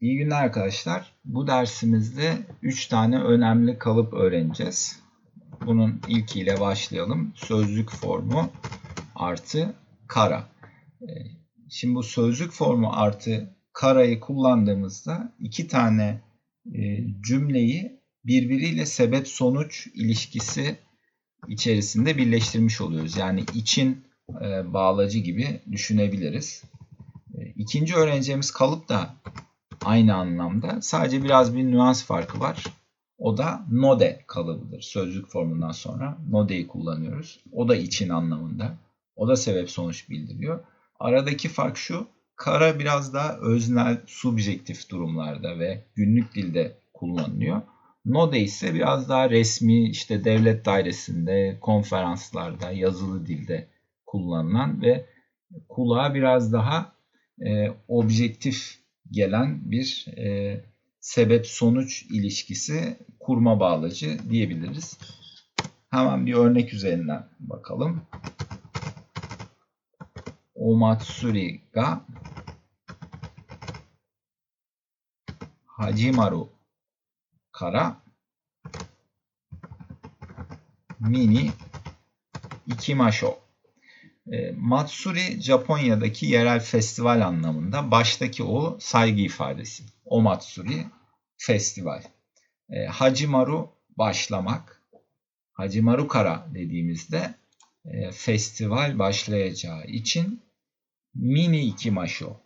İyi günler arkadaşlar. Bu dersimizde 3 tane önemli kalıp öğreneceğiz. Bunun ilkiyle başlayalım. Sözlük formu artı kara. Ee, Şimdi bu sözlük formu artı karayı kullandığımızda iki tane e, cümleyi birbiriyle sebep sonuç ilişkisi içerisinde birleştirmiş oluyoruz. Yani için e, bağlacı gibi düşünebiliriz. E, İkinci öğreneceğimiz kalıp da aynı anlamda. Sadece biraz bir nüans farkı var. O da node kalıbıdır. Sözlük formundan sonra node'yi kullanıyoruz. O da için anlamında. O da sebep sonuç bildiriyor. Aradaki fark şu. Kara biraz daha öznel, subjektif durumlarda ve günlük dilde kullanılıyor. Node ise biraz daha resmi, işte devlet dairesinde, konferanslarda, yazılı dilde kullanılan ve kulağa biraz daha e, objektif gelen bir e, sebep-sonuç ilişkisi kurma bağlacı diyebiliriz. Hemen bir örnek üzerinden bakalım. Omatsuri ga Hajimaru kara mini ikimasho. E, Matsuri Japonya'daki yerel festival anlamında. Baştaki o saygı ifadesi. O Matsuri festival. E, Hajimaru başlamak. Hajimaru kara dediğimizde e, festival başlayacağı için mini ikimasho.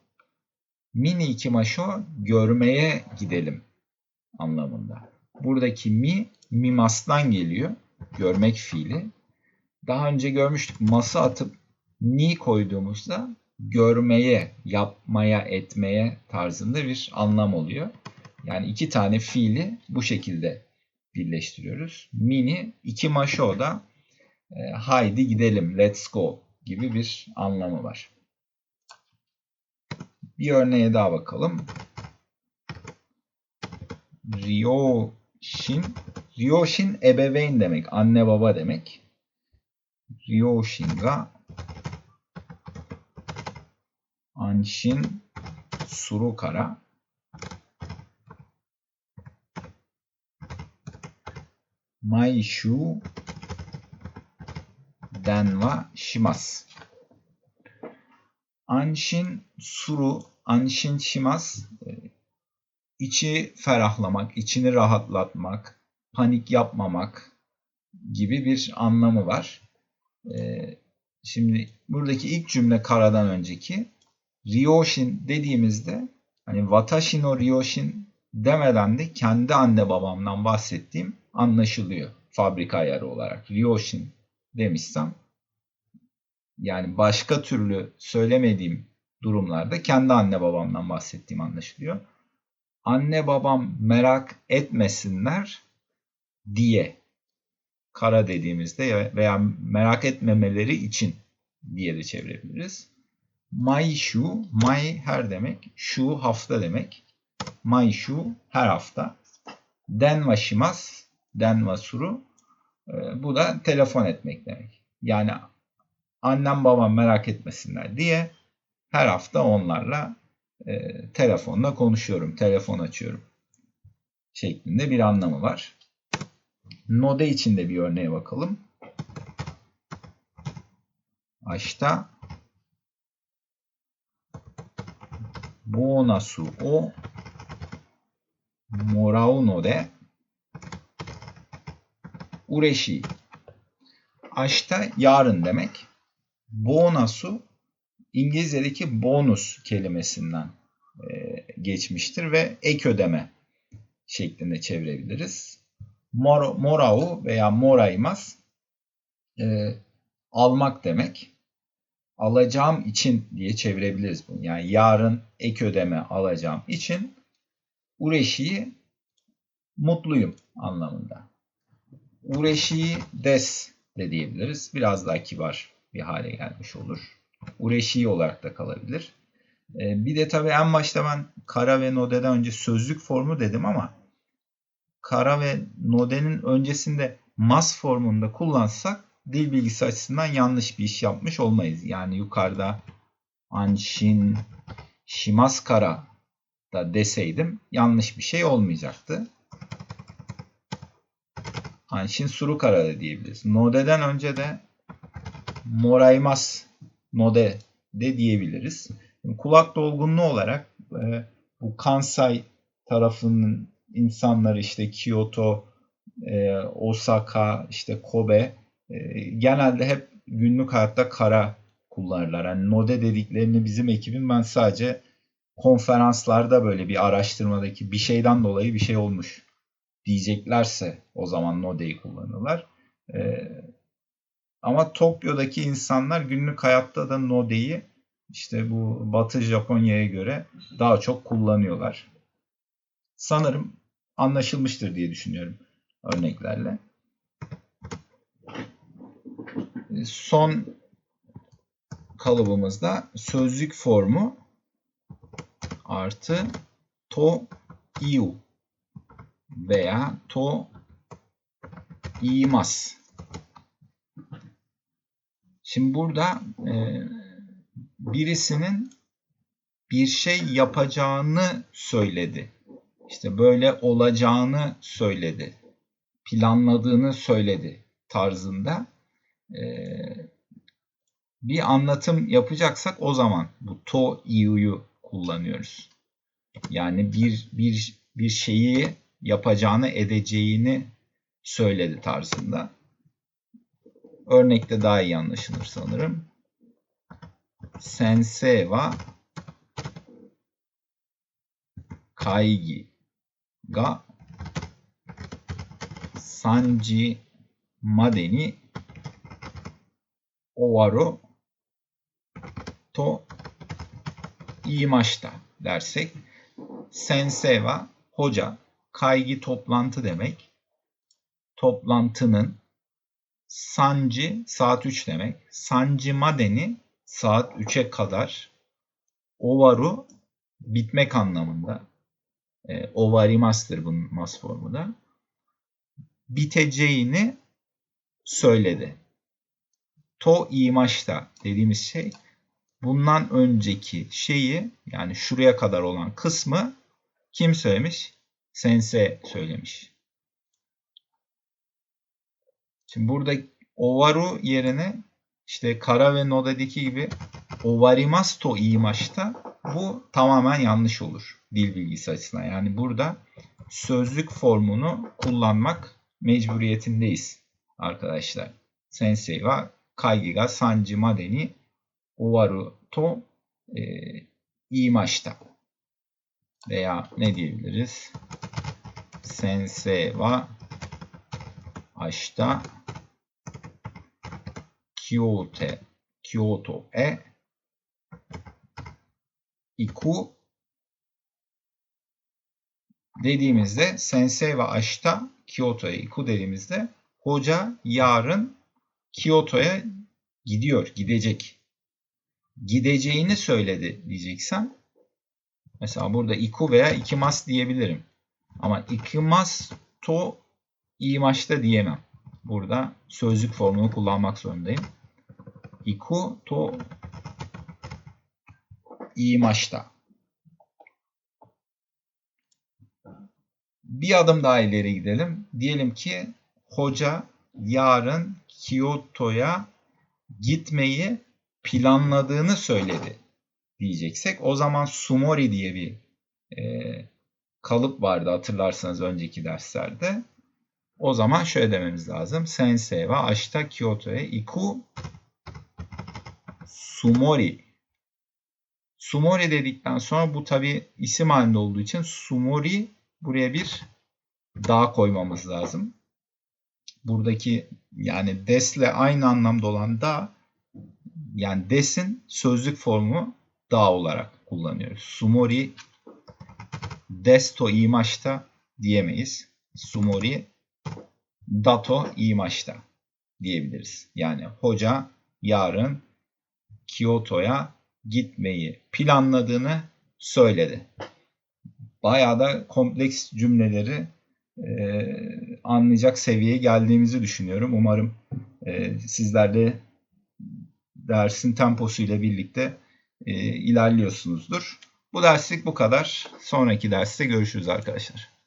Mini ikimasho görmeye gidelim anlamında. Buradaki mi mimastan geliyor. Görmek fiili. Daha önce görmüştük. Masa atıp ni koyduğumuzda görmeye, yapmaya, etmeye tarzında bir anlam oluyor. Yani iki tane fiili bu şekilde birleştiriyoruz. Mini iki maşo da e, haydi gidelim, let's go gibi bir anlamı var. Bir örneğe daha bakalım. Ryoshin. Ryoshin ebeveyn demek. Anne baba demek. Ryoshin ga Anshin suru kara Maishu denwa shimasu. Anshin suru, anshin shimasu içi ferahlamak, içini rahatlatmak, panik yapmamak gibi bir anlamı var. Ee, şimdi buradaki ilk cümle karadan önceki Ryoshin dediğimizde hani Watashi no Ryoshin demeden de kendi anne babamdan bahsettiğim anlaşılıyor fabrika ayarı olarak. Ryoshin demişsem yani başka türlü söylemediğim durumlarda kendi anne babamdan bahsettiğim anlaşılıyor. Anne babam merak etmesinler diye kara dediğimizde veya merak etmemeleri için diye de çevirebiliriz. Mai şu, mai her demek, şu hafta demek. Mai şu her hafta. Den wa shimasu, den wa suru. Bu da telefon etmek demek. Yani annem babam merak etmesinler diye her hafta onlarla e, telefonla konuşuyorum, telefon açıyorum şeklinde bir anlamı var. Node için de bir örneğe bakalım. Aşta bonasu o morau no de ureshi. Aşta yarın demek. Bonasu İngilizce'deki bonus kelimesinden e, geçmiştir ve ek ödeme şeklinde çevirebiliriz. Mor, morau veya moraimas e, almak demek. Alacağım için diye çevirebiliriz bunu. Yani yarın ek ödeme alacağım için ureşiyi mutluyum anlamında. Ureşiyi des de diyebiliriz. Biraz daha kibar bir hale gelmiş olur. Ureşi olarak da kalabilir. Bir de tabii en başta ben kara ve node'den önce sözlük formu dedim ama kara ve node'nin öncesinde mas formunda kullansak dil bilgisi açısından yanlış bir iş yapmış olmayız. Yani yukarıda anshin shimaskara da deseydim yanlış bir şey olmayacaktı. Anshin Surukara da diyebiliriz. Node'den önce de Moraimas Node de diyebiliriz. Kulak dolgunluğu olarak e, bu Kansai tarafının insanları işte Kyoto, e, Osaka, işte Kobe e, genelde hep günlük hayatta kara kullanırlar. Yani Node dediklerini bizim ekibin ben sadece konferanslarda böyle bir araştırmadaki bir şeyden dolayı bir şey olmuş diyeceklerse o zaman Node'yi kullanırlar. Ee, ama Tokyo'daki insanlar günlük hayatta da Node'yi işte bu Batı Japonya'ya göre daha çok kullanıyorlar. Sanırım anlaşılmıştır diye düşünüyorum örneklerle. Son kalıbımızda sözlük formu artı to iu veya to imas. Şimdi burada e, birisinin bir şey yapacağını söyledi. İşte böyle olacağını söyledi. Planladığını söyledi tarzında bir anlatım yapacaksak o zaman bu to iu'yu kullanıyoruz. Yani bir bir bir şeyi yapacağını edeceğini söyledi tarzında. Örnekte daha iyi anlaşılır sanırım. Sensei wa kaigi ga sanji made ni owaru to iimashita dersek sensei wa hoca kaygı toplantı demek. Toplantının sanji saat 3 demek. Sanji madeni saat 3'e kadar. Ovaru bitmek anlamında. E, ovarimas'tır bunun mas formu da. Biteceğini söyledi. To imaşta dediğimiz şey bundan önceki şeyi yani şuraya kadar olan kısmı kim söylemiş? Sense söylemiş. Şimdi burada ovaru yerine işte kara ve noda'daki gibi ovarimasto imaşta bu tamamen yanlış olur dil bilgisi açısından. Yani burada sözlük formunu kullanmak mecburiyetindeyiz arkadaşlar. Sensei wa kaigi ga sanji madeni owaru to e, iimashita. Veya ne diyebiliriz? Sensei wa ashita Kyoto, Kyoto e iku dediğimizde sensei ve ashita Kyoto'ya iku dediğimizde hoca yarın Kyoto'ya gidiyor, gidecek. Gideceğini söyledi diyeceksen mesela burada iku veya ikimas diyebilirim. Ama ikimas to imaçta diyemem. Burada sözlük formunu kullanmak zorundayım. Iku to imaçta. Bir adım daha ileri gidelim. Diyelim ki hoca yarın Kyoto'ya gitmeyi planladığını söyledi diyeceksek o zaman Sumori diye bir e, kalıp vardı hatırlarsanız önceki derslerde. O zaman şöyle dememiz lazım. Sensei wa ashita Kyoto'ya iku Sumori. Sumori dedikten sonra bu tabi isim halinde olduğu için Sumori buraya bir dağ koymamız lazım. Buradaki yani desle aynı anlamda olan dağ yani desin sözlük formu dağ olarak kullanıyoruz. Sumori desto imaşta diyemeyiz. Sumori dato imaşta diyebiliriz. Yani hoca yarın Kyoto'ya gitmeyi planladığını söyledi. Bayağı da kompleks cümleleri e, anlayacak seviyeye geldiğimizi düşünüyorum. Umarım e, sizler de dersin temposu ile birlikte e, ilerliyorsunuzdur. Bu derslik bu kadar. Sonraki derste görüşürüz arkadaşlar.